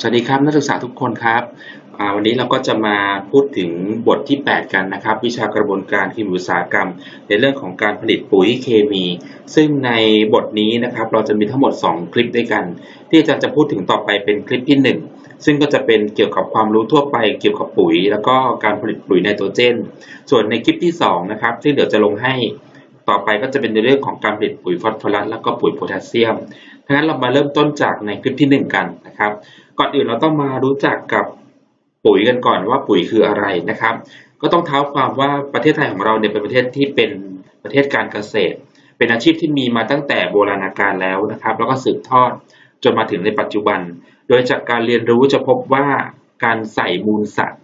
สวัสดีครับนักศึกษาทุกคนครับ วันนี้เราก็จะมาพูดถึงบทที่ 8 กันนะครับ วิชากระบวนการเคมีอุตสาหกรรม ในเรื่องของการผลิตปุ๋ยเคมี ซึ่งในบทนี้นะครับเราจะมีทั้งหมด 2 คลิปด้วยกัน ที่อาจารย์จะพูดถึงต่อไปเป็นคลิปที่ 1 ซึ่งก็จะเป็นเกี่ยวกับความรู้ทั่วไปเกี่ยวกับปุ๋ย แล้วก็การผลิตปุ๋ยไนโตรเจน ส่วนในคลิปที่2นะครับซึ่งเดี๋ยวจะลงให้ต่อไปก็จะเป็นในเรื่องของการผลิตปุ๋ยฟอสฟอรัสแล้วก็ปุ๋ยโพแทสเซียม ดังนั้นเรามาเริ่มต้นจากในคลิปที่ 1 กันนะครับ ก่อนอื่นเราต้องมารู้จักกับปุ๋ยกันก่อนว่าปุ๋ยคืออะไรนะครับ ก็ต้องเท้าความว่าประเทศไทยของเราเนี่ยเป็นประเทศที่เป็นประเทศการเกษตร เป็นอาชีพที่มีมาตั้งแต่โบราณกาลแล้วนะครับ แล้วก็สืบทอดจนมาถึงในปัจจุบัน โดยจากการเรียนรู้จะพบว่าการใส่มูลสัตว์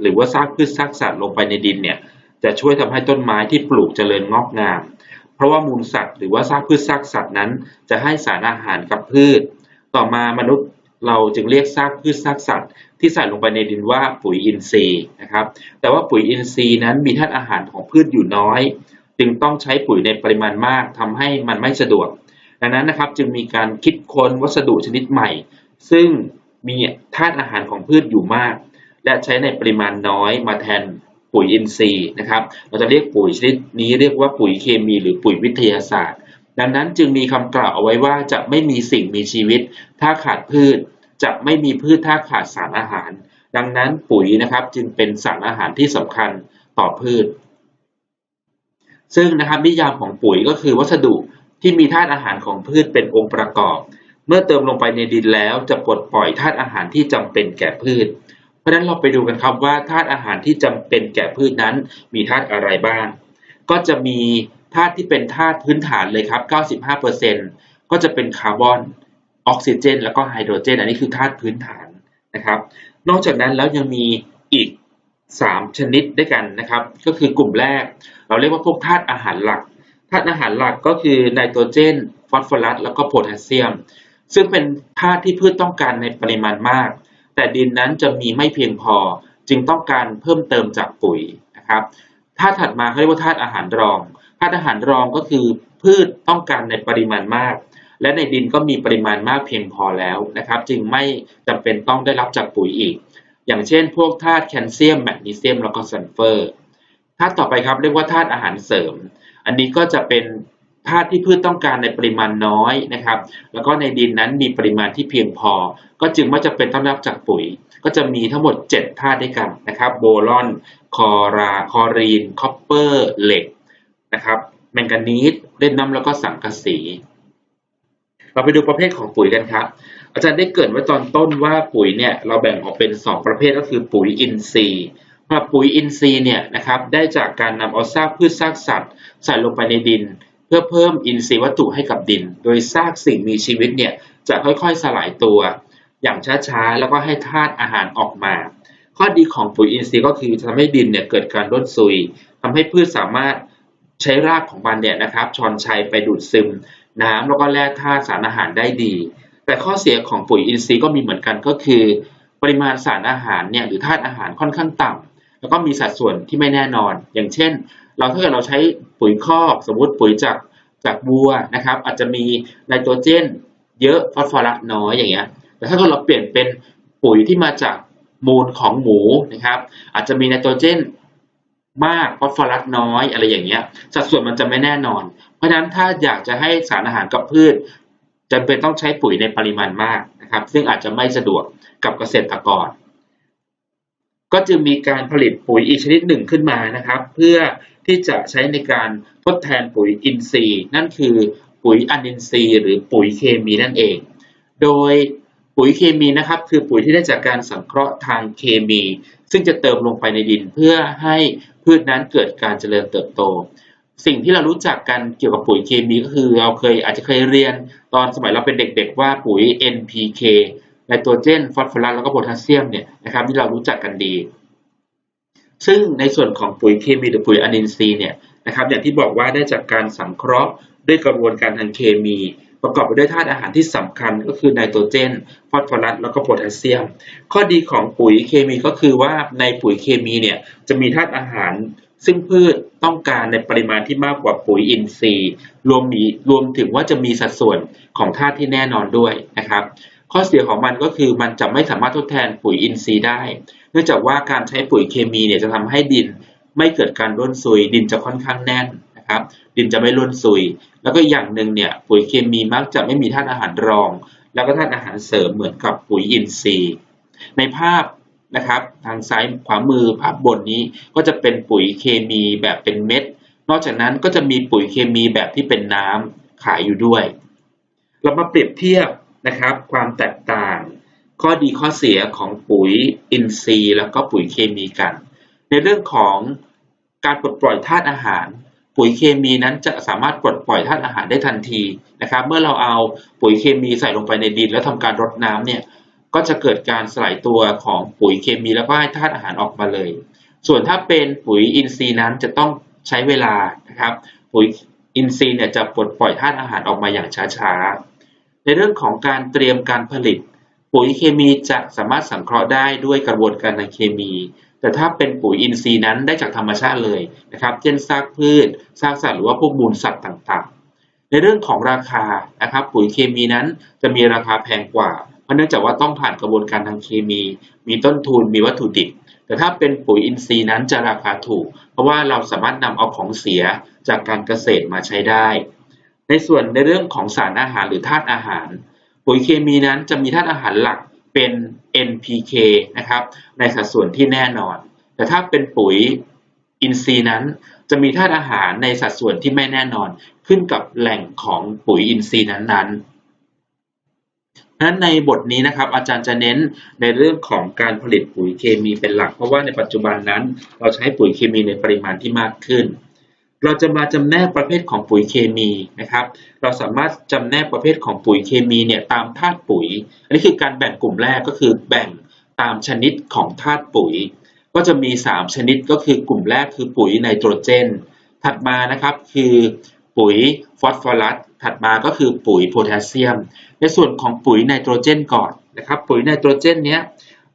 หรือว่าซากพืชซากสัตว์ลงไปในดินเนี่ยจะช่วยทำให้ต้นไม้ที่ปลูกเจริญงอกงาม เพราะว่ามูลสัตว์หรือว่าซากพืชซากสัตว์นั้น จะให้สารอาหารกับพืช ต่อมามนุษย์เราจึงเรียกซากพืชซากสัตว์ ที่ใส่ลงไปในดินว่าปุ๋ยอินทรีย์นะครับ แต่ว่าปุ๋ยอินทรีย์นั้นมีธาตุอาหารของพืชอยู่น้อย จึงต้องใช้ปุ๋ยในปริมาณมากทำให้มันไม่สะดวก ดังนั้นนะครับจึงมีการคิดค้นวัสดุชนิดใหม่ ซึ่งมีธาตุอาหารของพืชอยู่มาก และใช้ในปริมาณน้อยมาแทน ปุ๋ยอินทรีย์นะครับ เราจะเรียกปุ๋ยชนิดนี้เรียกว่าปุ๋ยเคมีหรือปุ๋ยวิทยาศาสตร์ ดังนั้นจึงมีคำกล่าวเอาไว้ว่าจะไม่มีสิ่งมีชีวิต ถ้าขาดพืช จะไม่มีพืชถ้าขาดสารอาหาร ดังนั้นปุ๋ยนะครับจึงเป็นสารอาหารที่สำคัญต่อพืช ซึ่งนะครับนิยามของปุ๋ยก็คือวัสดุที่มีธาตุอาหารของพืชเป็นองค์ประกอบ เมื่อเติมลงไปในดินแล้วจะปลดปล่อยธาตุอาหารที่จำเป็นแก่พืช เพราะฉะนั้นเราไปดูกันครับว่าธาตุอาหารที่จำเป็นแก่พืชนั้น มีธาตุอะไรบ้าง ก็จะมีธาตุที่เป็นธาตุพื้นฐานเลยครับ 95%ก็จะเป็นคาร์บอน ออกซิเจน แล้วก็ไฮโดรเจน อันนี้คือธาตุพื้นฐานนะครับ นอกจากนั้นแล้วยังมีอีก 3 ชนิดด้วยกันนะครับ ก็คือกลุ่มแรก เราเรียกว่าพวกธาตุอาหารหลัก ธาตุอาหารหลักก็คือไนโตรเจน ฟอสฟอรัส แล้วก็โพแทสเซียม ซึ่งเป็นธาตุที่พืชต้องการในปริมาณมาก แต่ดินนั้นจะมีไม่เพียงพอ จึงต้องการเพิ่มเติมจากปุ๋ยนะครับธาตุถัดมาเขาเรียกว่าธาตุอาหารรองธาตุอาหารรองก็คือพืชต้องการในปริมาณมาก และในดินก็มีปริมาณมากเพียงพอแล้วนะครับ จึงไม่จำเป็นต้องได้รับจากปุ๋ยอีก อย่างเช่น พวกธาตุแคลเซียมแมกนีเซียมแล้วก็ซัลเฟอร์ธาตุต่อไปครับเรียกว่าธาตุอาหารเสริม อันนี้ก็จะเป็น ธาตุที่พืชต้องการในปริมาณน้อยนะครับ แล้วก็ในดินนั้นมีปริมาณที่เพียงพอ ก็จึงไม่จำเป็นต้องรับจากปุ๋ย ก็จะมีทั้งหมด 7 ธาตุด้วยกันนะครับ โบรอน คอราคอรีน คอปเปอร์ เหล็กนะครับ แมงกานีสเล่นน้ำแล้วก็สังกะสี เราไปดูประเภทของปุ๋ยกันครับ อาจารย์ได้เกริดไว้ตอนต้นว่าปุ๋ยเนี่ยเราแบ่งออกเป็น 2 ประเภทก็คือปุ๋ยอินทรีย์ปุ๋ยอินทรีย์เนี่ยนะครับได้จากการนำเอาซากพืชซากสัตว์ใส่ลงไปในดิน พื่อเพิ่มอินทรีย์วัตถุให้กับดิน โดยซากสิ่งมีชีวิตเนี่ยจะค่อยๆสลายตัว อย่างช้าๆ แล้วก็ให้ธาตุอาหารออกมา ข้อดีของปุ๋ยอินทรีย์ก็คือทำให้ดินเนี่ยเกิดการร่นซุยทำให้พืชสามารถใช้รากของมันเนี่ยนะครับชอนชัยไปดูดซึม น้ำแล้วก็แร่ธาตุสารอาหารได้ดี แต่ข้อเสียของปุ๋ยอินทรีย์ก็มีเหมือนกันก็คือ ปริมาณสารอาหารเนี่ยหรือธาตุอาหารค่อนข้างต่ำแล้วก็มีสัดส่วนที่ไม่แน่นอน อย่างเช่น เราถ้าเกิดเราใช้ปุ๋ยคอกสมมติปุ๋ยจากจากบัวนะครับ อาจจะมีไนโตรเจน เยอะฟอสฟอรัสน้อยอย่างเงี้ยแต่ถ้าเกิดเราเปลี่ยนเป็นปุ๋ยที่มาจากมูลของหมูนะครับ อาจจะมีไนโตรเจนมากฟอสฟอรัสน้อยอะไรอย่างเงี้ยสัดส่วนมันจะไม่แน่นอน เพราะฉะนั้นถ้าอยากจะให้สารอาหารกับพืชจำเป็นต้องใช้ปุ๋ยในปริมาณมากนะครับ ซึ่งอาจจะไม่สะดวกกับเกษตรกร ก็จึงมีการผลิตปุ๋ยอีกชนิดหนึ่งขึ้นมานะครับ เพื่อ ที่จะใช้ในการทดแทนปุ๋ยอินทรีย์ นั่นคือปุ๋ยอนินทรีย์ หรือปุ๋ยเคมีนั่นเอง โดยปุ๋ยเคมีนะครับ คือปุ๋ยที่ได้จากการสังเคราะห์ทางเคมี ซึ่งจะเติมลงไปในดินเพื่อให้พืชนั้นเกิดการเจริญเติบโต สิ่งที่เรารู้จักกันเกี่ยวกับปุ๋ยเคมีก็คือเราเคยอาจจะเคยเรียนตอนสมัยเราเป็นเด็ก ๆ ว่าปุ๋ย NPK ไนโตรเจนฟอสฟอรัสแล้วก็โพแทสเซียมเนี่ยนะครับที่เรารู้จักกันดี ซึ่งในส่วนของปุ๋ยเคมีหรือปุ๋ยอนินทรีย์เนี่ยนะครับอย่างที่บอกว่าได้จากการสังเคราะห์ด้วยกระบวนการทางเคมี ประกอบไปด้วยธาตุอาหารที่สำคัญก็คือไนโตรเจน ฟอสฟอรัส แล้วก็โพแทสเซียม ข้อดีของปุ๋ยเคมีก็คือว่าในปุ๋ยเคมีเนี่ยจะมีธาตุอาหาร ซึ่งพืชต้องการในปริมาณที่มากกว่าปุ๋ยอินทรีย์ รวมมีรวมถึงว่าจะมีสัดส่วนของธาตุที่แน่นอนด้วยนะครับ ข้อเสียของมันก็คือมันจะไม่สามารถทดแทนปุ๋ยอินทรีย์ได้ เนื่องจากว่าการใช้ปุ๋ยเคมีเนี่ยจะทำให้ดินไม่เกิดการร่วนซุย ดินจะค่อนข้างแน่นนะครับ ดินจะไม่ร่วนซุย แล้วก็อย่างหนึ่งเนี่ยปุ๋ยเคมีมักจะไม่มีธาตุอาหารรอง แล้วก็ธาตุอาหารเสริมเหมือนกับปุ๋ยอินทรีย์ ในภาพนะครับทางซ้ายขวามือภาพบนนี้ก็จะเป็นปุ๋ยเคมีแบบเป็นเม็ด นอกจากนั้นก็จะมีปุ๋ยเคมีแบบที่เป็นน้ำขายอยู่ด้วย เรามาเปรียบเทียบนะครับความแตกต่าง ข้อดีข้อเสียของปุ๋ยอินทรีย์ แล้วก็ปุ๋ยเคมีกัน ในเรื่องของการปลดปล่อยธาตุอาหาร ปุ๋ยเคมีนั้นจะสามารถปลดปล่อยธาตุอาหารได้ทันทีนะครับ เมื่อเราเอาปุ๋ยเคมีใส่ลงไปในดิน แล้วทำการรดน้ำเนี่ยก็จะเกิดการสลายตัวของปุ๋ยเคมีแล้วก็ให้ธาตุอาหารออกมาเลย ส่วนถ้าเป็นปุ๋ยอินทรีย์นั้นจะต้องใช้เวลานะครับ ปุ๋ยอินทรีย์เนี่ยจะปลดปล่อยธาตุอาหารออกมาอย่างช้าๆ ในเรื่องของการเตรียมการผลิต ปุ๋ยเคมีจะสามารถสังเคราะห์ได้ด้วยกระบวนการทางเคมี แต่ถ้าเป็นปุ๋ยอินทรีย์นั้นได้จากธรรมชาติเลยนะครับเช่นซากพืชซากสัตว์หรือว่าพวกมูลสัตว์ต่างๆ ในเรื่องของราคานะครับปุ๋ยเคมีนั้นจะมีราคาแพงกว่าเพราะเนื่องจากว่าต้องผ่านกระบวนการทางเคมี มีต้นทุนมีวัตถุดิบแต่ถ้าเป็นปุ๋ยอินทรีย์นั้นจะราคาถูก เพราะว่าเราสามารถนำเอาของเสียจากการเกษตรมาใช้ได้ ในส่วนในเรื่องของสารอาหารหรือธาตุอาหาร ปุ๋ยเคมีนั้นจะมีธาตุอาหารหลักเป็น NPK นะครับในสัดส่วนที่แน่นอน แต่ถ้าเป็นปุ๋ยอินทรีย์นั้นจะมีธาตุอาหารในสัดส่วนที่ไม่แน่นอน ขึ้นกับแหล่งของปุ๋ยอินทรีย์นั้นๆนั้นในบทนี้นะครับ อาจารย์จะเน้นในเรื่องของการผลิตปุ๋ยเคมีเป็นหลัก เพราะว่าในปัจจุบันนั้น เราใช้ปุ๋ยเคมีในปริมาณที่มากขึ้น เราจะมาจำแนกประเภทของปุ๋ยเคมีนะครับ เราสามารถจำแนกประเภทของปุ๋ยเคมีเนี่ยตามธาตุปุ๋ย อันนี้คือการแบ่งกลุ่มแรกก็คือแบ่งตามชนิดของธาตุปุ๋ย ก็จะมี 3 ชนิดก็คือกลุ่มแรกคือปุ๋ยไนโตรเจน ถัดมานะครับคือปุ๋ยฟอสฟอรัส ถัดมาก็คือปุ๋ยโพแทสเซียม ในส่วนของปุ๋ยไนโตรเจนก่อนนะครับ ปุ๋ยไนโตรเจนเนี้ย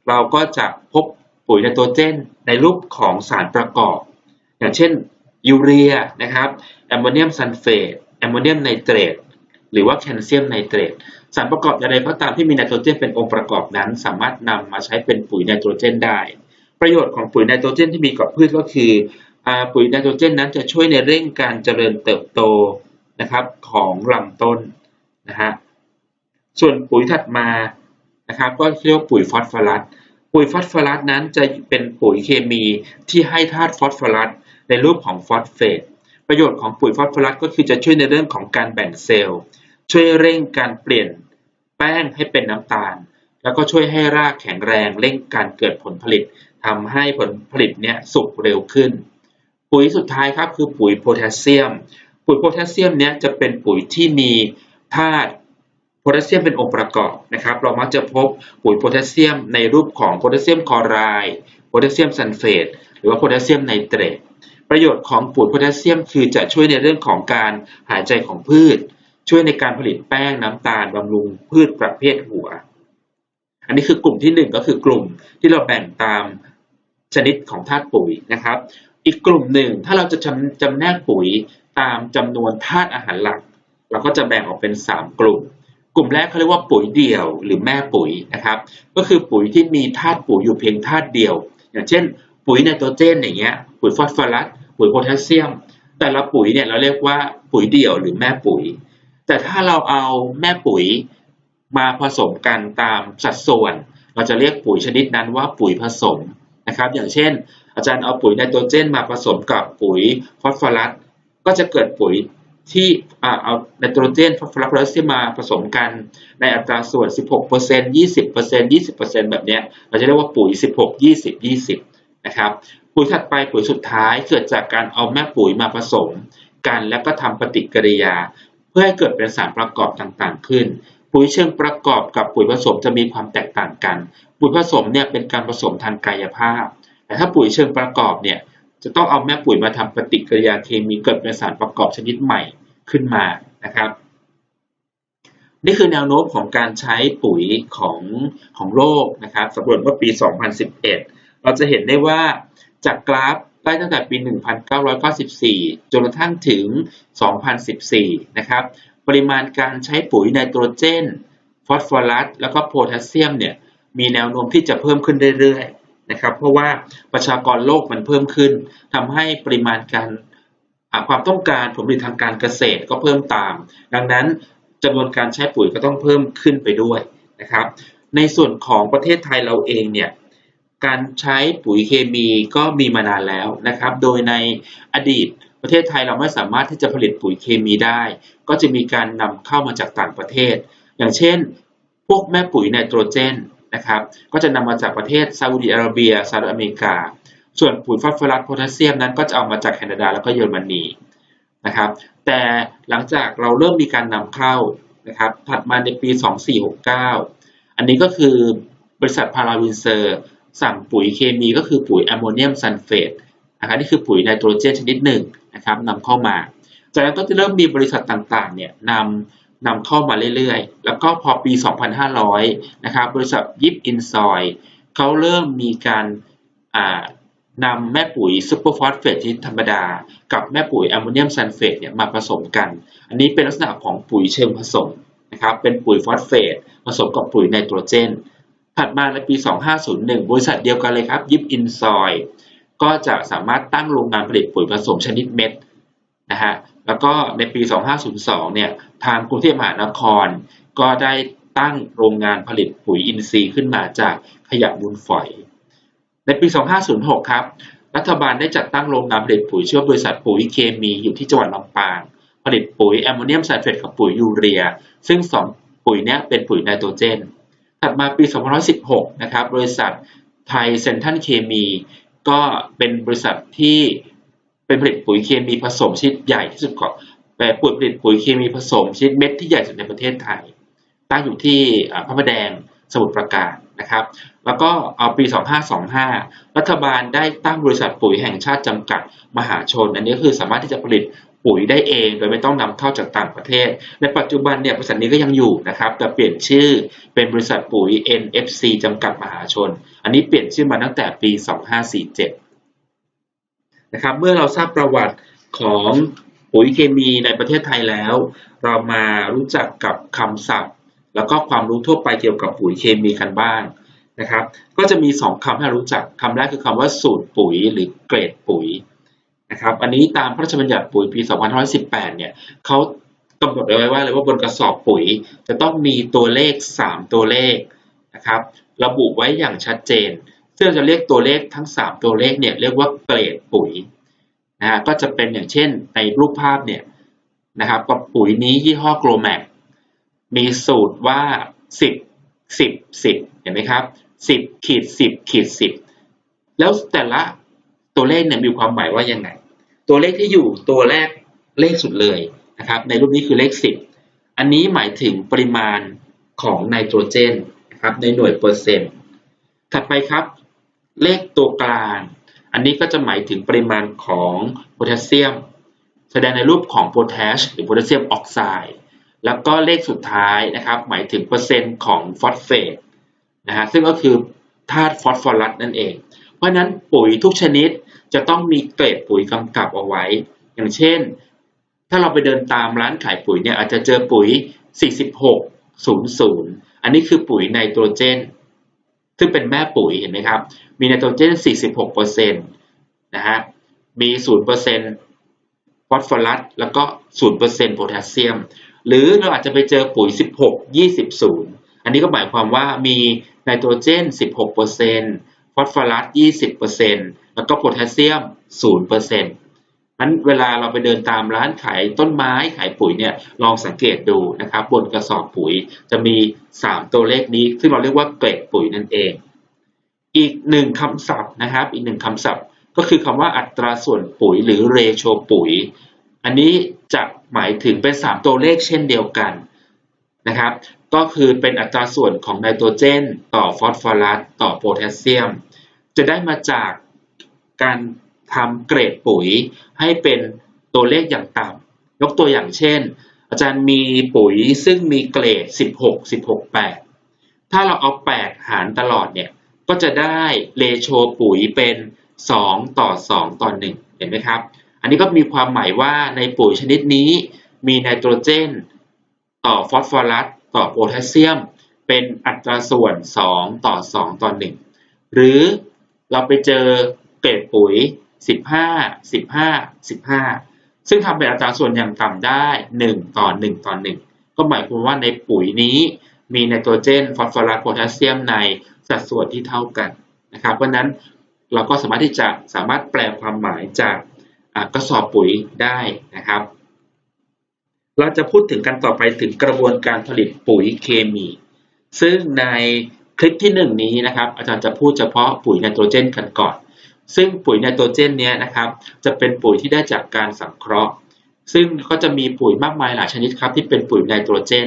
เราก็จะพบปุ๋ยไนโตรเจนในรูปของสารประกอบ อย่างเช่น ยูเรียนะครับแอมโมเนียมซัลเฟตแอมโมเนียมไนเตรตหรือว่าแคลเซียมไนเตรตสารประกอบใดก็ตามที่มีไนโตรเจนเป็นองค์ประกอบนั้น สามารถนำมาใช้เป็นปุ๋ยไนโตรเจนได้ ประโยชน์ของปุ๋ยไนโตรเจนที่มีกับพืชก็คือปุ๋ยไนโตรเจนนั้นจะช่วยในเร่งการเจริญเติบโตนะครับของลำต้นนะฮะส่วนปุ๋ยถัดมานะครับก็เรียกว่าปุ๋ยฟอสฟอรัสปุ๋ยฟอสฟอรัสนั้นจะเป็นปุ๋ยเคมีที่ให้ธาตุฟอสฟอรัส ในรูปของฟอสเฟตประโยชน์ของปุ๋ยฟอสฟอรัสก็คือจะช่วยในเรื่องของการแบ่งเซลล์ ช่วยเร่งการเปลี่ยนแป้งให้เป็นน้ำตาล แล้วก็ช่วยให้รากแข็งแรงเร่งการเกิดผลผลิตทำให้ผลผลิตเนี่ยสุกเร็วขึ้น ปุ๋ยสุดท้ายครับคือปุ๋ยโพแทสเซียม ปุ๋ยโพแทสเซียมเนี้ยจะเป็นปุ๋ยที่มีธาตุโพแทสเซียมเป็นองค์ประกอบนะครับ เรามักจะพบปุ๋ยโพแทสเซียมในรูปของโพแทสเซียมคลอไรด์โพแทสเซียมซัลเฟตหรือว่าโพแทสเซียมไนเตรต ประโยชน์ของปุ๋ยโพแทสเซียม คือจะช่วยในเรื่องของการหายใจของพืช ช่วยในการผลิตแป้งน้ำตาลบำรุงพืชประเภทหัว อันนี้คือกลุ่มที่ 1 ก็คือกลุ่มที่เราแบ่งตามชนิดของธาตุปุ๋ยนะครับ อีกกลุ่มหนึ่งถ้าเราจะจำจำแนกปุ๋ยตามจำนวนธาตุอาหารหลัก เราก็จะแบ่งออกเป็น 3 กลุ่มกลุ่มแรกเขาเรียกว่าปุ๋ยเดี่ยวหรือแม่ปุ๋ยนะครับ ก็คือปุ๋ยที่มีธาตุปุ๋ยอยู่เพียงธาตุเดียว อย่างเช่น ปุ๋ยไนโตรเจนอย่างเงี้ยปุ๋ยฟอสฟอรัสปุ๋ยโพแทสเซียม แต่ละปุ๋ยเนี่ยเราเรียกว่าปุ๋ยเดี่ยวหรือแม่ปุ๋ย แต่ถ้าเราเอาแม่ปุ๋ยมาผสมกันตามสัดส่วน เราจะเรียกปุ๋ยชนิดนั้นว่าปุ๋ยผสมนะครับ อย่างเช่น อาจารย์เอาปุ๋ยไนโตรเจนมาผสมกับปุ๋ยฟอสฟอรัสก็จะเกิดปุ๋ยที่เอาไนโตรเจนฟอสฟอรัสโพแทสเซียมมาผสมกันในอัตราส่วน 16% 20% 20%แบบนี้เราจะเรียกว่าปุ๋ย 16 20 20 นะครับปุ๋ยถัดไปปุ๋ยสุดท้ายเกิดจากการเอาแม่ปุ๋ยมาผสม กันแล้วก็ทำปฏิกิริยา เพื่อให้เกิดเป็นสารประกอบต่างๆ ขึ้น ปุ๋ยเชิงประกอบกับปุ๋ยผสมจะมีความแตกต่างกัน ปุ๋ยผสมเนี่ยเป็นการผสมทางกายภาพ แต่ถ้าปุ๋ยเชิงประกอบเนี่ยจะต้องเอาแม่ปุ๋ยมาทำปฏิกิริยาเคมีเกิดเป็นสารประกอบชนิดใหม่ขึ้นมานะครับนี่คือแนวโน้มของการใช้ปุ๋ยของของโลกนะครับสำรวจเมื่อปี 2011 เราจะเห็นได้ว่าจากกราฟไล่ตั้งแต่ปี 1994 จนกระทั่งถึง 2014 นะครับ ปริมาณการใช้ปุ๋ยไนโตรเจน ฟอสฟอรัส แล้วก็โพแทสเซียมเนี่ย มีแนวโน้มที่จะเพิ่มขึ้นเรื่อยๆ นะครับ เพราะว่าประชากรโลกมันเพิ่มขึ้นทำให้ปริมาณการความต้องการผลผลิตทางการเกษตรก็เพิ่มตาม ดังนั้นจำนวนการใช้ปุ๋ยก็ต้องเพิ่มขึ้นไปด้วยนะครับ ในส่วนของประเทศไทยเราเองเนี่ย การใช้ปุ๋ยเคมีก็มีมานานแล้วนะครับ โดยในอดีตประเทศไทยเราไม่สามารถที่จะผลิตปุ๋ยเคมีได้ ก็จะมีการนำเข้ามาจากต่างประเทศ อย่างเช่น พวกแม่ปุ๋ยไนโตรเจนนะครับ ก็จะนำมาจากประเทศซาอุดิอาระเบียสหรัฐอเมริกา ส่วนปุ๋ยฟอสฟอรัสโพแทสเซียมนั้นก็จะเอามาจากแคนาดาแล้วก็เยอรมนีนะครับ แต่หลังจากเราเริ่มมีการนำเข้านะครับถัดมาในปี 2469 อันนี้ก็คือบริษัทพาราวินเซอร์ สั่งปุ๋ยเคมีก็คือปุ๋ยแอมโมเนียมซัลเฟตนะครับนี่คือปุ๋ยไนโตรเจนชนิดหนึ่งนะครับนำเข้ามา จากนั้นก็จะเริ่มมีบริษัทต่างๆเนี่ยนำนำเข้ามาเรื่อยๆ แล้วก็พอปี 2500 นะครับบริษัทยิปอินซอยเขาเริ่มมีการนำแม่ปุ๋ยซูเปอร์ฟอสเฟตชนิดธรรมดา กับแม่ปุ๋ยแอมโมเนียมซัลเฟตเนี่ยมาผสมกัน อันนี้เป็นลักษณะของปุ๋ยเชิงผสมนะครับเป็นปุ๋ยฟอสเฟตผสมกับปุ๋ยไนโตรเจน ถัดมาในปี 2501 บริษัทเดียวกันเลยครับ ยิปอินซอย ก็จะสามารถตั้งโรงงานผลิตปุ๋ยผสมชนิดเม็ดนะฮะแล้วก็ในปี 2502 เนี่ยทางกรุงเทพมหานคร ก็ได้ตั้งโรงงานผลิตปุ๋ยอินทรีย์ขึ้นมาจากขยะมูลฝอย ในปี 2506 ครับ รัฐบาลได้จัดตั้งโรงงานผลิตปุ๋ยเชื่อว่าบริษัทปุ๋ยเคมีอยู่ที่จังหวัดลำปาง ผลิตปุ๋ยแอมโมเนียมซัลเฟตกับปุ๋ยยูเรีย ซึ่งสองปุ๋ยเนี้ยเป็นปุ๋ยไนโตรเจน ถัดมาปี2516 นะครับ บริษัทไทยเซนทันเคมี ก็เป็นบริษัทที่เป็นผลิตปุ๋ยเคมีผสมชนิดใหญ่ที่สุดของแต่ปุ๋ยผลิตปุ๋ยเคมีผสมชนิดเม็ดที่ใหญ่สุดในประเทศไทย ตั้งอยู่ที่พระประแดงสมุทรปราการนะครับ แล้วก็เอาปี 2525 รัฐบาลได้ตั้งบริษัทปุ๋ยแห่งชาติจำกัดมหาชน อันนี้คือสามารถที่จะผลิต ปุ๋ยได้เองโดยไม่ต้องนำเข้าจากต่างประเทศ ในปัจจุบันเนี่ยบริษัทนี้ก็ยังอยู่นะครับแต่เปลี่ยนชื่อเป็นบริษัทปุ๋ย NFC จำกัดมหาชน อันนี้เปลี่ยนชื่อมาตั้งแต่ปี 2547 นะครับเมื่อเราทราบประวัติของปุ๋ยเคมีในประเทศไทยแล้ว เรามารู้จักกับคำศัพท์ แล้วก็ความรู้ทั่วไปเกี่ยวกับปุ๋ยเคมีกันบ้างนะครับ ก็จะมี 2คำให้รารู้จักคำแรกคือคำว่าสูตรปุ๋ยหรือเกรดปุ๋ย นะครับ อันนี้ตามพระราชบัญญัติปุ๋ยปี 2518 เนี่ยเขากำหนดเอาไว้ว่าเลยว่าบนกระสอบปุ๋ย จะต้องมีตัวเลข 3 ตัวเลขนะครับ ระบุไว้อย่างชัดเจน ซึ่งเราจะเรียกตัวเลขทั้ง 3 ตัวเลขเนี่ยเรียกว่าเกรดปุ๋ยนะฮะก็จะเป็นอย่างเช่นในรูปภาพเนี่ยนะครับกับปุ๋ยนี้ยี่ห้อโกลแมกมีสูตรว่า 10 10 10 เห็นไหมครับ 10ขีด10ขีด10 แล้วแต่ละตัวเลขเนี่ยมีความหมายว่ายังไง ตัวเลขที่อยู่ตัวแรกเลขสุดเลยนะครับในรูปนี้คือเลข 10 อันนี้หมายถึงปริมาณของไนโตรเจนนะครับในหน่วยเปอร์เซ็นต์ ถัดไปครับ เลขตัวกลาง อันนี้ก็จะหมายถึงปริมาณของโพแทสเซียม แสดงในรูปของโพแทสหรือโพแทสเซียมออกไซด์แล้วก็เลขสุดท้ายนะครับหมายถึงเปอร์เซ็นต์ของฟอสเฟตนะฮะซึ่งก็คือธาตุฟอสฟอรัสนั่นเอง เพราะฉะนั้นปุ๋ยทุกชนิด จะต้องมีเกรดปุ๋ยกำกับเอาไว้ อย่างเช่น ถ้าเราไปเดินตามร้านขายปุ๋ยเนี่ยอาจจะเจอปุ๋ย 4600 อันนี้คือปุ๋ยไนโตรเจน ซึ่งเป็นแม่ปุ๋ยเห็นไหมครับ มีไนโตรเจน 46%นะฮะ มี 0%ฟอสฟอรัส แล้วก็ 0%โพแทสเซียม หรือเราอาจจะไปเจอปุ๋ย 16 20 0 อันนี้ก็หมายความว่ามีไนโตรเจน 16% อสฟอรัส 20%แล้วก็โพแทสเซียม 0%นั้นเวลาเราไปเดินตามร้านขายต้นไม้ขายปุ๋ยเนี่ยลองสังเกตดูนะครับ บนกระสอบปุ๋ยจะมี 3 ตัวเลขนี้ ซึ่งเราเรียกว่าเกรดปุ๋ยนั่นเอง อีกหนึ่งคำศัพท์นะครับ อีกหนึ่งคำศัพท์ ก็คือคำว่าอัตราส่วนปุ๋ยหรือเรโชปุ๋ย อันนี้จะหมายถึงเป็น 3 ตัวเลขเช่นเดียวกันนะครับ ก็คือเป็นอัตราส่วนของไนโตรเจน ต่อฟอสฟอรัส ต่อโพแทสเซียม จะได้มาจากการทำเกรดปุ๋ยให้เป็นตัวเลขอย่างต่ำยกตัวอย่างเช่น อาจารย์มีปุ๋ยซึ่งมีเกรด 16 16 8 ถ้าเราเอา 8 หารตลอดเนี่ยก็จะได้เรโชปุ๋ยเป็น 2 ต่อ 2 ต่อ 1 เห็นไหมครับ อันนี้ก็มีความหมายว่าในปุ๋ยชนิดนี้ มีไนโตรเจน ต่อฟอสฟอรัสต่อโพแทสเซียม เป็นอัตราส่วน 2 ต่อ 2 ต่อ 1 หรือ เราไปเจอเกรดปุ๋ย 15 15 15 ซึ่งทำเป็นอัตราส่วนอย่างต่ำได้ 1 ต่อ 1 ต่อ 1 ก็หมายความว่าในปุ๋ยนี้มีไนโตรเจน ฟอสฟอรัส โพแทสเซียมในสัดส่วนที่เท่ากันนะครับ เพราะฉะนั้นเราก็สามารถที่จะสามารถแปลความหมายจากกระสอบปุ๋ยได้นะครับ เราจะพูดถึงกันต่อไปถึงกระบวนการผลิตปุ๋ยเคมี ซึ่งใน คลิปที่หนึ่งนี้นะครับอาจารย์จะพูดเฉพาะปุ๋ยไนโตรเจนกันก่อน ซึ่งปุ๋ยไนโตรเจนเนี้ยนะครับจะเป็นปุ๋ยที่ได้จากการสังเคราะห์ ซึ่งก็จะมีปุ๋ยมากมายหลายชนิดครับที่เป็นปุ๋ยไนโตรเจน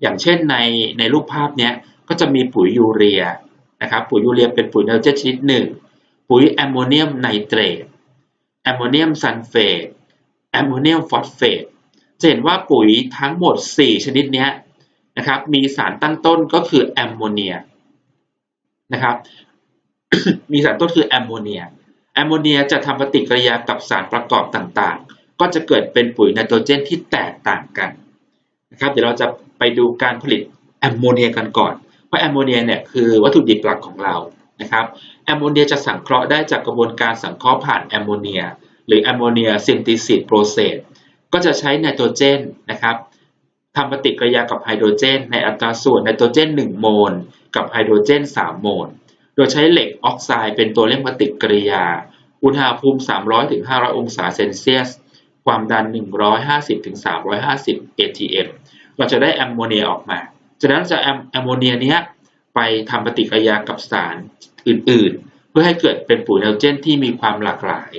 อย่างเช่นในในรูปภาพเนี้ยก็จะมีปุ๋ยยูเรียนะครับปุ๋ยยูเรียเป็นปุ๋ยไนโตรเจนชนิดหนึ่งปุ๋ยแอมโมเนียมไนเตรตแอมโมเนียมซัลเฟตแอมโมเนียมฟอสเฟตจะเห็นว่าปุ๋ยทั้งหมด 4 ชนิดนี้นะครับมีสารตั้งต้นก็คือแอมโมเนีย นะครับ มีสารต้นคือแอมโมเนีย แอมโมเนียจะทำปฏิกิริยากับสารประกอบต่างๆ ก็จะเกิดเป็นปุ๋ยไนโตรเจนที่แตกต่างกันนะครับ เดี๋ยวเราจะไปดูการผลิตแอมโมเนียกันก่อน เพราะแอมโมเนียเนี่ยคือวัตถุดิบหลักของเรานะครับ แอมโมเนียจะสังเคราะห์ได้จากกระบวนการสังเคราะห์ผ่านแอมโมเนีย หรือแอมโมเนียซินติซิสโปรเซส ก็จะใช้ไนโตรเจนนะครับทำปฏิกิริยากับไฮโดรเจน ในอัตราส่วนไนโตรเจน 1 โมล กับไฮโดรเจน 3 โมล โดยใช้เหล็กออกไซด์เป็นตัวเร่งปฏิกิริยา อุณหภูมิ 300-500 องศาเซนเซียส ความดัน 150-350 atm เราจะได้แอมโมเนียออกมา จากนั้นจะแอมโมเนียนี้ไปทำปฏิกิริยากับสารอื่นๆ เพื่อให้เกิดเป็นปุ๋ยไนโตรเจนที่มีความหลากหลาย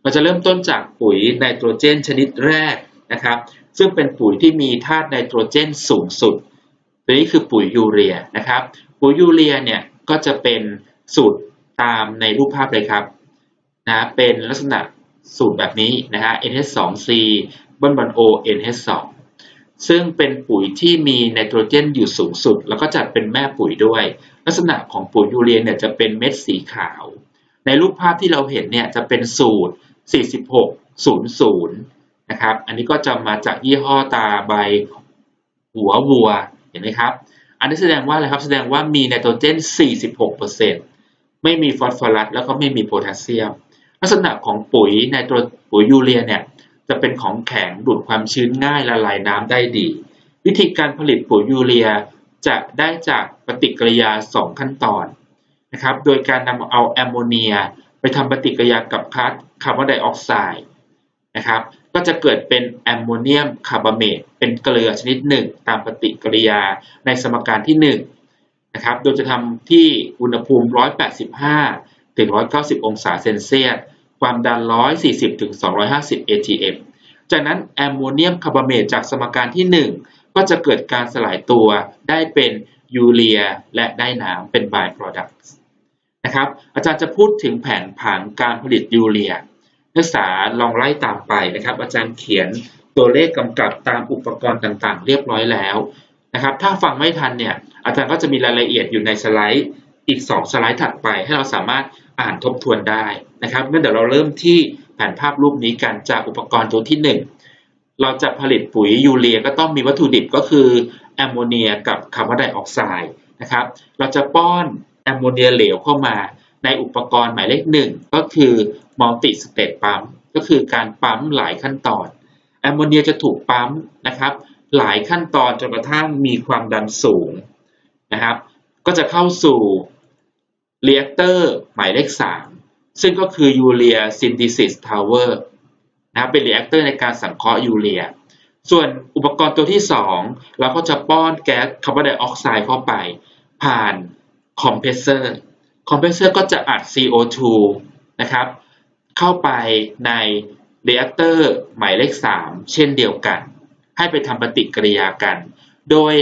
เราจะเริ่มต้นจากปุ๋ยไนโตรเจนชนิดแรกนะครับ ซึ่งเป็นปุ๋ยที่มีธาตุไนโตรเจนสูงสุด ตัวนี้คือปุ๋ยยูเรียนะครับ ปุ๋ยยูเรียเนี่ยก็จะเป็นสูตรตามในรูปภาพเลยครับนะเป็นลักษณะสูตรแบบนี้นะฮะ NH2C บนบน O NH2 ซึ่งเป็นปุ๋ยที่มีไนโตรเจนอยู่สูงสุด แล้วก็จัดเป็นแม่ปุ๋ยด้วย ลักษณะของปุ๋ยยูเรียเนี่ยจะเป็นเม็ดสีขาว ในรูปภาพที่เราเห็นเนี่ยจะเป็นสูตร 4600 นะครับ อันนี้ก็จะมาจากยี่ห้อตาใบหัววัว เห็นไหมครับ อันนี้แสดงว่าอะไรครับ แสดงว่ามีไนโตรเจน 46%ไม่มีฟอสฟอรัสแล้วก็ไม่มีโพแทสเซียม ลักษณะของปุ๋ยไนโตรปุ๋ยยูเรียเนี่ยจะเป็นของแข็งดูดความชื้นง่ายละลายน้ำได้ดี วิธีการผลิตปุ๋ยยูเรียจะได้จากปฏิกิริยา 2 ขั้นตอนนะครับ โดยการนำเอาแอมโมเนีย ไปทำปฏิกิริยากับคาร์บอนไดออกไซด์นะครับ ก็จะเกิดเป็นแอมโมเนียมคาร์บาเมตเป็นเกลือชนิดหนึ่งตามปฏิกิริยาในสมการที่1นะครับโดยจะทำที่อุณหภูมิ 185 ถึง 190 องศาเซนเซียส ความดัน 140 ถึง 250 atm จากนั้นแอมโมเนียมคาร์บาเมตจากสมการที่ 1 ก็จะเกิดการสลายตัวได้เป็นยูเรียและได้น้ำเป็น by products นะครับอาจารย์จะพูดถึงแผนผังการผลิตยูเรีย นักศึกษาลองไล่ตามไปนะครับ อาจารย์เขียนตัวเลขกำกับตามอุปกรณ์ต่างๆ เรียบร้อยแล้วนะครับ ถ้าฟังไม่ทันเนี่ยอาจารย์ก็จะมีรายละเอียดอยู่ในสไลด์อีก 2 สไลด์ถัดไป ให้เราสามารถอ่านทบทวนได้นะครับงั้นเดี๋ยวเราเริ่มที่แผนภาพรูปนี้กันจากอุปกรณ์ตัวที่ 1 เราจะผลิตปุ๋ยยูเรียก็ต้องมีวัตถุดิบก็คือแอมโมเนียกับคาร์บอนไดออกไซด์นะครับ เราจะป้อนแอมโมเนียเหลวเข้ามา ในอุปกรณ์หมายเลขหนึ่งก็คือมัลติสเตตปั๊มก็คือการปั๊มหลายขั้นตอนแอมโมเนียจะถูกปั๊มนะครับ หลายขั้นตอนจนกระทั่งมีความดันสูงนะครับ ก็จะเข้าสู่เรีแอคเตอร์หมายเลข 3 ซึ่งก็คือยูเรียซิน h ิซิสทาวเวอร์นะครับเป็นเรีแอคเตอร์ในการสังเคราะห์ยูเรีย ส่วนอุปกรณ์ตัวที่ 2 เราก็จะป้อนแก๊สคาร์บอนไดออกไซด์เข้าไป ผ่านคอมเพรสเซอร์ คอมเพรสเซอร์ก็จะอัด CO2 นะครับ เข้าไปในเรแอคเตอร์หมายเลข 3 เช่นเดียวกัน ให้ไปทำปฏิกิริยากัน โดย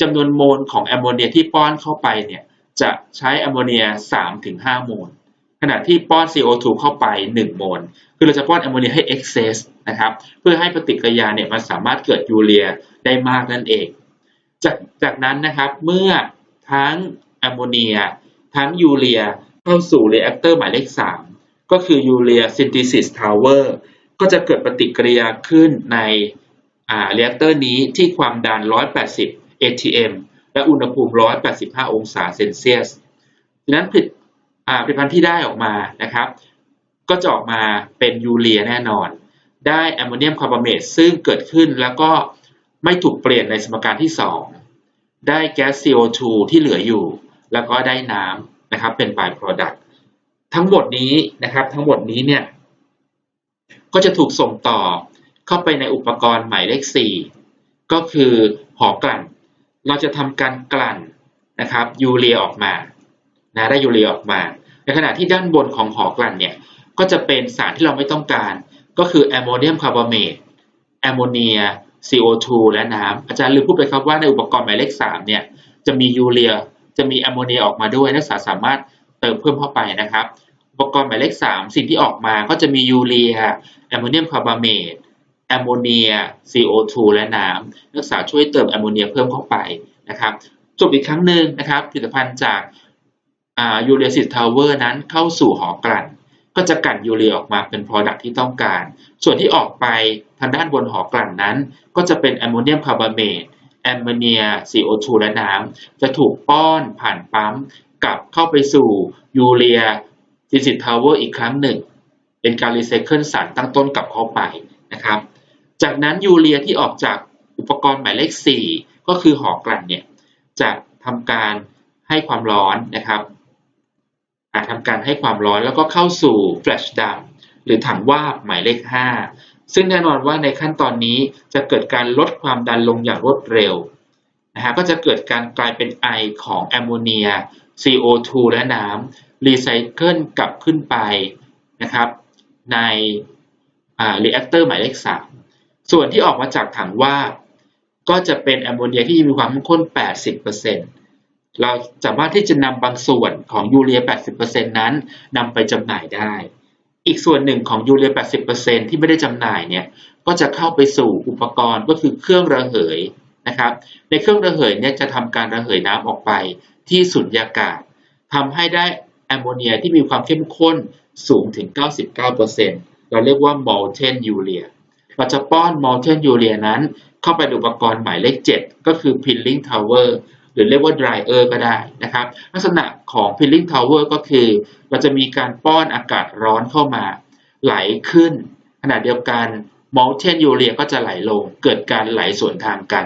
จำนวนโมลของแอมโมเนียที่ป้อนเข้าไปเนี่ยจะใช้แอมโมเนีย 3-5 โมล ขณะที่ป้อน CO2 เข้าไป 1 โมล คือเราจะป้อนแอมโมเนียให้ excess นะครับ เพื่อให้ปฏิกิริยาเนี่ยมันสามารถเกิดยูเรียได้มากนั่นเอง จากจากนั้นนะครับเมื่อทั้งแอมโมเนีย ทั้งยูเรียเข้าสู่เรแอคเตอร์หมายเลข 3 ก็คือยูเรียซินธิซิสทาวเวอร์ก็จะเกิดปฏิกิริยาขึ้นในเรแอคเตอร์นี้ที่ความดัน 180 atm และอุณหภูมิ 185 องศาเซนเซียสดังนั้นผลิตผลิตภัณฑ์ที่ได้ออกมานะครับ ก็จะออกมาเป็นยูเรียแน่นอน ได้แอมโมเนียมคาร์บอเมตซึ่งเกิดขึ้นแล้วก็ไม่ถูกเปลี่ยนในสมการที่ 2 ได้แก๊ส CO2 ที่เหลืออยู่ แล้วก็ได้น้ำนะครับเป็น by product ทั้งหมดนี้นะครับทั้งหมดนี้เนี่ยก็จะถูกส่งต่อเข้าไปในอุปกรณ์หมายเลข 4 ก็คือหอกลั่น เราจะทำการกลั่นนะครับยูเรียออกมานะได้ยูเรียออกมา ในขณะที่ด้านบนของหอกลั่นเนี่ยก็จะเป็นสารที่เราไม่ต้องการ ก็คือแอมโมเนียมคาร์บอเมตแอมโมเนีย CO2 และน้ำอาจารย์ลืมพูดไปครับว่าในอุปกรณ์หมายเลข 3 เนี่ยจะมียูเรีย จะมีแอมโมเนียออกมาด้วยนักศึกษาสามารถเติมเพิ่มเข้าไปนะครับอุปกรณ์หมายเลข 3 สิ่งที่ออกมาก็จะมียูเรียแอมโมเนียมคาร์บอเมตแอมโมเนีย CO2 และน้ำนักศึกษาช่วยเติมแอมโมเนียเพิ่มเข้าไปนะครับจบอีกครั้งหนึ่งนะครับผลิตภัณฑ์จากยูเรียซิสทาวเวอร์นั้นเข้าสู่หอกลั่น ก็จะกลั่นยูเรียออกมาเป็น Product ที่ต้องการ ส่วนที่ออกไปทางด้านบนหอกลั่นนั้น ก็จะเป็นแอมโมเนียมคาร์บอเมต แอมโมเนีย CO2 และน้ำจะถูกป้อนผ่านปั๊มกลับเข้าไปสู่ยูเรียซิสิตทาวเวอร์อีกครั้งหนึ่ง เป็นการรีไซเคิลสารตั้งต้นกลับเข้าไปนะครับ จากนั้นยูเรียที่ออกจากอุปกรณ์หมายเลข 4 ก็คือหอกลั่นเนี่ยจะทำการให้ความร้อนนะครับอาจทำการให้ความร้อนแล้วก็เข้าสู่แฟลชดัมหรือถังวาบหมายเลข 5 ซึ่งแน่นอนว่าในขั้นตอนนี้จะเกิดการลดความดันลงอย่างรวดเร็วนะฮะก็จะเกิดการกลายเป็นไอของแอมโมเนีย CO2 และน้ำรีไซเคิลกลับขึ้นไปนะครับ ในอ่ารีแอคเตอร์หมายเลข 3 ส่วนที่ออกมาจากถังว่าก็จะเป็นแอมโมเนียที่มีความเข้มข้น 80%เราสามารถที่จะนำบางส่วนของยูเรีย 80%นั้นนำไปจำหน่ายได้ อีกส่วนหนึ่งของยูเรีย 80%ที่ไม่ได้จำหน่ายเนี่ย ก็จะเข้าไปสู่อุปกรณ์ก็คือเครื่องระเหยนะครับ ในเครื่องระเหยเนี่ยจะทำการระเหยน้ำออกไปที่สุญญากาศทำให้ได้แอมโมเนียที่มีความเข้มข้นสูงถึง 99%เราเรียกว่า molten urea เราจะป้อน molten urea นั้น เข้าไปในอุปกรณ์หมายเลข 7 ก็คือ pilling tower หรือเรียกว่า dryer ก็ได้นะครับ ลักษณะของ pilling tower ก็คือเราจะมีการป้อนอากาศร้อนเข้ามา ไหลขึ้น ขณะเดียวกัน molten urea ก็จะไหลลง เกิดการไหลสวนทางกัน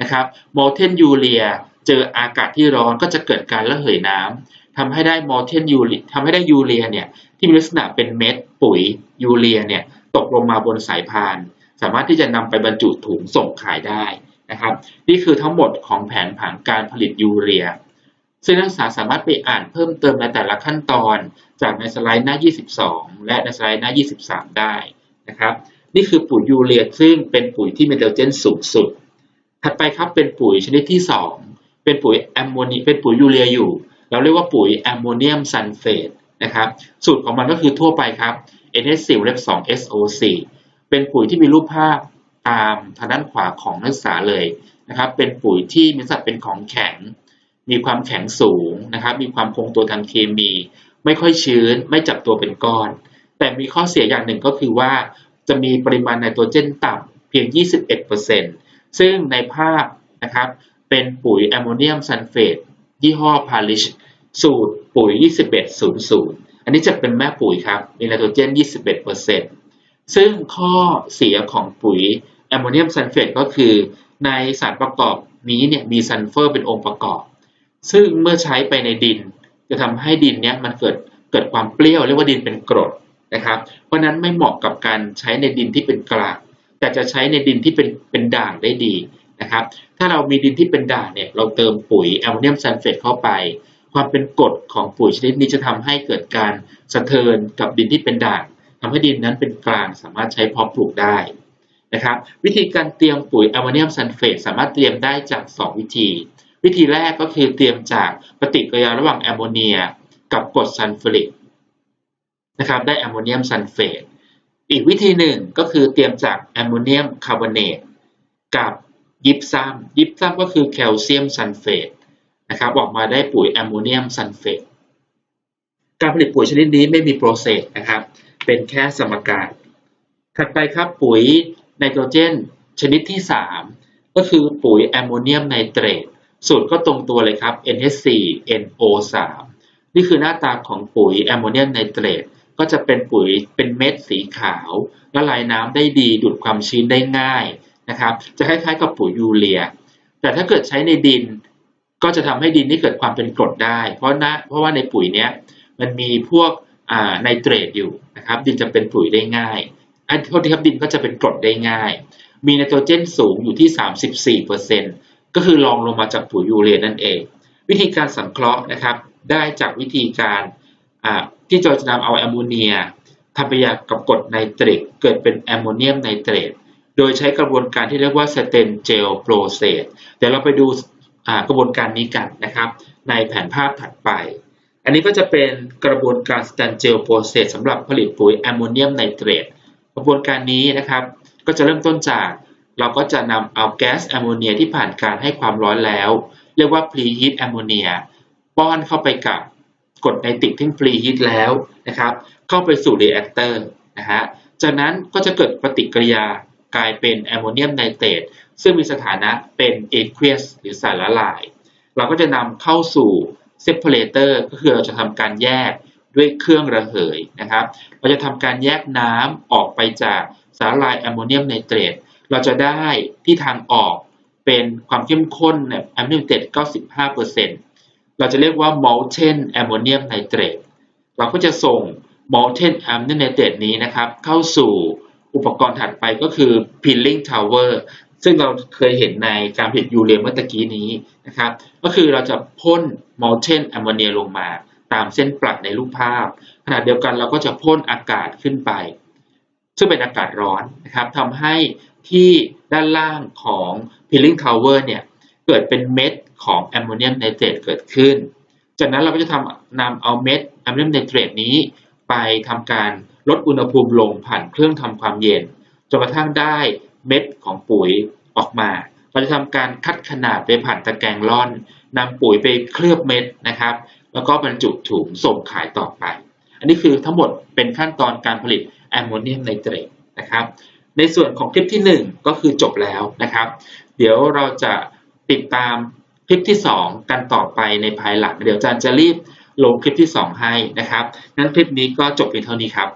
นะครับ molten urea เจออากาศที่ร้อนก็จะเกิดการระเหยน้ำทำให้ได้ molten urea ทำให้ได้ยูเรียเนี่ยที่มีลักษณะเป็นเม็ดปุ๋ยยูเรียเนี่ยตกลงมาบนสายพาน สามารถที่จะนำไปบรรจุถุงส่งขายได้ นะครับ นี่คือทั้งหมดของแผนผังการผลิตยูเรีย ซึ่งนักศึกษาสามารถไปอ่านเพิ่มเติมในแต่ละขั้นตอน จากในสไลด์หน้า 22 และในสไลด์หน้า 23 ได้นะครับ นี่คือปุ๋ยยูเรียซึ่งเป็นปุ๋ยที่มีไนโตรเจนสูงสุด ถัดไปครับเป็นปุ๋ยชนิดที่ 2 เป็นปุ๋ยแอมโมเนียเป็นปุ๋ยยูเรียอยู่ เราเรียกว่าปุ๋ยแอมโมเนียมซัลเฟตนะครับ สูตรของมันก็คือทั่วไปครับ NH4 เล็บ 2SO4 เป็นปุ๋ยที่มีรูปภาพ ตามทางด้านขวาของนักศึกษาเลยนะครับ เป็นปุ๋ยที่มีสัดเป็นของแข็ง มีความแข็งสูงนะครับ มีความคงตัวทางเคมี ไม่ค่อยชื้น ไม่จับตัวเป็นก้อน แต่มีข้อเสียอย่างหนึ่งก็คือว่าจะมีปริมาณไนโตรเจนต่ำเพียง 21%ซึ่งในภาพนะครับเป็นปุ๋ยแอมโมเนียมซัลเฟตยี่ห้อพาริชสูตรปุ๋ย 2100 อันนี้จะเป็นแม่ปุ๋ยครับมีไนโตรเจน 21% ซึ่งข้อเสียของปุ๋ยแอมโมเนียมซัลเฟตก็คือ ในสารประกอบนี้เนี่ยมีซัลเฟอร์เป็นองค์ประกอบ ซึ่งเมื่อใช้ไปในดิน จะทำให้ดินเนี้ยมันเกิดเกิดความเปรี้ยวเรียกว่าดินเป็นกรดนะครับ เพราะนั้นไม่เหมาะกับการใช้ในดินที่เป็นกลาง แต่จะใช้ในดินที่เป็นเป็นด่างได้ดีนะครับ ถ้าเรามีดินที่เป็นด่างเนี่ยเราเติมปุ๋ยแอมโมเนียมซัลเฟตเข้าไป ความเป็นกรดของปุ๋ยชนิดนี้จะทำให้เกิดการสะเทือนกับดินที่เป็นด่าง ทำให้ดินนั้นเป็นกลางสามารถใช้เพาะปลูกได้นะครับ วิธีการเตรียมปุ๋ยแอมโมเนียมซัลเฟตสามารถเตรียมได้จาก 2 วิธี วิธีแรกก็คือเตรียมจากปฏิกิริยาระหว่างแอมโมเนีย กับกรดซัลฟูริกนะครับได้แอมโมเนียมซัลเฟตอีกวิธีหนึ่งก็คือเตรียมจากแอมโมเนียมคาร์บอเนตกับยิปซัมยิปซัมก็คือแคลเซียมซัลเฟตนะครับออกมาได้ปุ๋ยแอมโมเนียมซัลเฟตการผลิตปุ๋ยชนิดนี้ไม่มีโปรเซสนะครับ เป็นแค่สมการ ถัดไปครับปุ๋ยไนโตรเจน ชนิดที่ 3 ก็คือปุ๋ยแอมโมเนียมไนเตรตสูตรก็ตรงตัวเลยครับ NH4 NO3 นี่คือหน้าตาของปุ๋ยแอมโมเนียมไนเตรตก็จะเป็นปุ๋ยเป็นเม็ดสีขาวละลายน้ำได้ดีดูดความชื้นได้ง่ายนะครับ จะคล้ายๆกับปุ๋ยยูเรีย แต่ถ้าเกิดใช้ในดินก็จะทำให้ดินนี่เกิดความเป็นกรดได้ เพราะนะเพราะว่าในปุ๋ยเนี้ยมันมีพวก ไนเตรตอยู่นะครับ ดินจะเป็นปุ๋ยได้ง่ายอันโทษทีครับดินก็จะเป็นกรดได้ง่าย มีไนโตรเจนสูงอยู่ที่ 34%ก็คือรองลงมาจากปุ๋ยยูเรียนั่นเอง วิธีการสังเคราะห์นะครับ ได้จากวิธีการที่เราจะนำเอาแอมโมเนียทำปฏิกิริยากับกรดไนเตรตเกิดเป็นแอมโมเนียมไนเตรตโดยใช้กระบวนการที่เรียกว่าสเตนเจลโปรเซสเดี๋ยวเราไปดูกระบวนการนี้กันนะครับ ในแผนภาพถัดไป นนี้ก็จะเป็นกระบวนการสแตนเจลโปรเซสสำหรับผลิตปุ๋ยแอมโมเนียมไนเตรตกระบวนการนี้นะครับก็จะเริ่มต้นจากเราก็จะนำเอาแก๊สแอมโมเนียที่ผ่านการให้ความร้อนแล้ว เรียกว่าพรีฮีทแอมโมเนียป้อนเข้าไปกับกรดไนตริกที่พรีฮีทแล้วนะครับเข้าไปสู่เรแอคเตอร์นะฮะจากนั้นก็จะเกิดปฏิกิริยากลายเป็นแอมโมเนียมไนเตรตซึ่งมีสถานะเป็นเอควีสหรือสารละลาย เราก็จะนำเข้าสู่ เซปเปอเรเตอร์ก็คือเราจะทำการแยกด้วยเครื่องระเหยนะครับ เราจะทำการแยกน้ำออกไปจากสารละลายแอมโมเนียมไนเตรต เราจะได้ที่ทางออกเป็นความเข้มข้นแอมโมเนียมไนเตรต 95%เราจะเรียกว่า molten ammonium nitrate เราก็จะส่ง molten ammonium nitrate นี้นะครับ เข้าสู่อุปกรณ์ถัดไปก็คือ peeling tower ซึ่งเราเคยเห็นในการผลิตยูเรียเมื่อตะกี้นี้นะครับ ก็คือเราจะพ่น molten ammonia ลงมา ตามเส้นปลักในรูปภาพ ขณะเดียวกันเราก็จะพ่นอากาศขึ้นไป ซึ่งเป็นอากาศร้อนนะครับทำให้ที่ด้านล่างของ peeling tower เนี่ยเกิดเป็นเม็ดของแอมโมเนียมไนเตรตเกิดขึ้น จากนั้นเราก็จะทำนำเอาเม็ดแอมโมเนียมไนเตรตนี้ ไปทำการลดอุณหภูมิลงผ่านเครื่องทำความเย็นจนกระทั่งได้ เม็ดของปุ๋ยออกมา เราจะทำการคัดขนาดไปผ่านตะแกรงร่อนนำปุ๋ยไปเคลือบเม็ดนะครับ แล้วก็บรรจุถุงส่งขายต่อไป อันนี้คือทั้งหมดเป็นขั้นตอนการผลิตแอมโมเนียมไนเตรตนะครับ ในส่วนของคลิปที่ 1 ก็คือจบแล้วนะครับ เดี๋ยวเราจะติดตามคลิปที่ 2 กันต่อไปในภายหลัง เดี๋ยวอาจารย์จะรีบลงคลิปที่ 2 ให้นะครับ งั้นคลิปนี้ก็จบเพียงเท่านี้ครับ